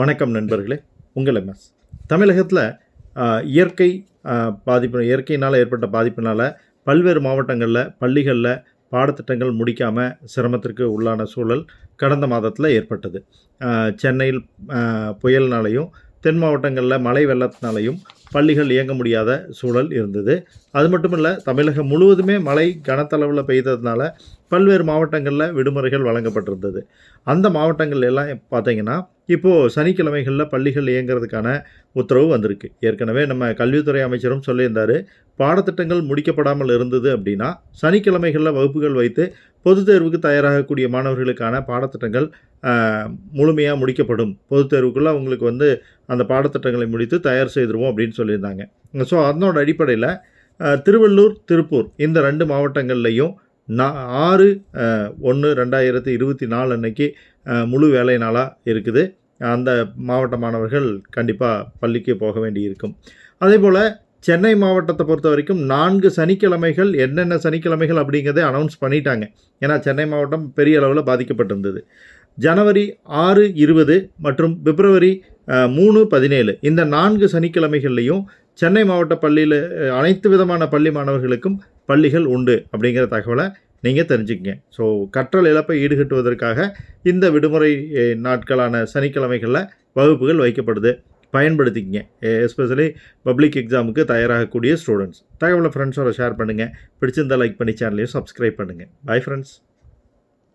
வணக்கம் நண்பர்களே உங்கள் எம்எஸ் தமிழகத்தில் இயற்கை பாதிப்பு இயற்கையினால் ஏற்பட்ட பாதிப்பினால் பல்வேறு மாவட்டங்களில் பள்ளிகளில் பாடத்திட்டங்கள் முடிக்காமல் சிரமத்திற்கு உள்ளான சூழல் கடந்த மாதத்தில் ஏற்பட்டது. சென்னையில் புயல்னாலையும் தென் மாவட்டங்களில் மழை வெள்ளத்தினாலையும் பள்ளிகள் இயங்க முடியாத சூழல் இருந்தது. அது மட்டும் இல்லை தமிழகம் முழுவதுமே மழை கனத்தளவில் பெய்ததுனால பல்வேறு மாவட்டங்களில் விடுமுறைகள் வழங்கப்பட்டிருந்தது. அந்த மாவட்டங்கள் எல்லாம் பார்த்தீங்கன்னா இப்போது சனிக்கிழமைகளில் பள்ளிகள் இயங்குறதுக்கான உத்தரவு வந்திருக்கு. ஏற்கனவே நம்ம கல்வித்துறை அமைச்சரும் சொல்லியிருந்தார். பாடத்திட்டங்கள் முடிக்கப்படாமல் இருந்தது அப்படின்னா சனிக்கிழமைகளில் வகுப்புகள் வைத்து பொதுத் தேர்வுக்கு தயாராகக்கூடிய மாணவர்களுக்கான பாடத்திட்டங்கள் முழுமையாக முடிக்கப்படும். பொதுத் தேர்வுக்குள்ளே அவங்களுக்கு வந்து அந்த பாடத்திட்டங்களை முடித்து தயார் செய்திருவோம் அப்படின்னு சொல்லியிருந்தாங்க. ஸோ அதனோட அடிப்படையில் திருவள்ளூர் திருப்பூர் இந்த ரெண்டு மாவட்டங்கள்லையும் நான் ஆறு ஒன்று ரெண்டாயிரத்தி இருபத்தி நாலு அன்னைக்கு முழு வேலை நாளாக இருக்குது. அந்த மாவட்ட மாணவர்கள் கண்டிப்பாக பள்ளிக்கு போக வேண்டி இருக்கும் அதே போல் சென்னை மாவட்டத்தை பொறுத்த வரைக்கும் நான்கு சனிக்கிழமைகள் என்னென்ன சனிக்கிழமைகள் அப்படிங்கிறதே அனௌன்ஸ் பண்ணிட்டாங்க. ஏன்னா சென்னை மாவட்டம் பெரிய அளவில் பாதிக்கப்பட்டிருந்தது. ஜனவரி ஆறு இருபது மற்றும் பிப்ரவரி மூணு பதினேழு. இந்த நான்கு சனிக்கிழமைகள்லையும் சென்னை மாவட்ட பள்ளியில் அனைத்து விதமான பள்ளி மாணவர்களுக்கும் பள்ளிகள் உண்டு அப்படிங்கிற தகவலை நீங்கள் தெரிஞ்சுக்கங்க. ஸோ கற்றல் இழப்பை ஈடுகட்டுவதற்காக இந்த விடுமுறை நாட்களான சனிக்கிழமைகளில் வகுப்புகள் வைக்கப்படுது. பயன்படுத்திக்கங்க. எஸ்பெஷலி பப்ளிக் எக்ஸாமுக்கு தயாராகக்கூடிய ஸ்டூடெண்ட்ஸ் தகவலை ஃப்ரெண்ட்ஸோட ஷேர் பண்ணுங்கள் பிடிச்சிருந்தால் லைக் பண்ணி சேனலையும் சப்ஸ்கிரைப் பண்ணுங்கள் பை ஃப்ரெண்ட்ஸ்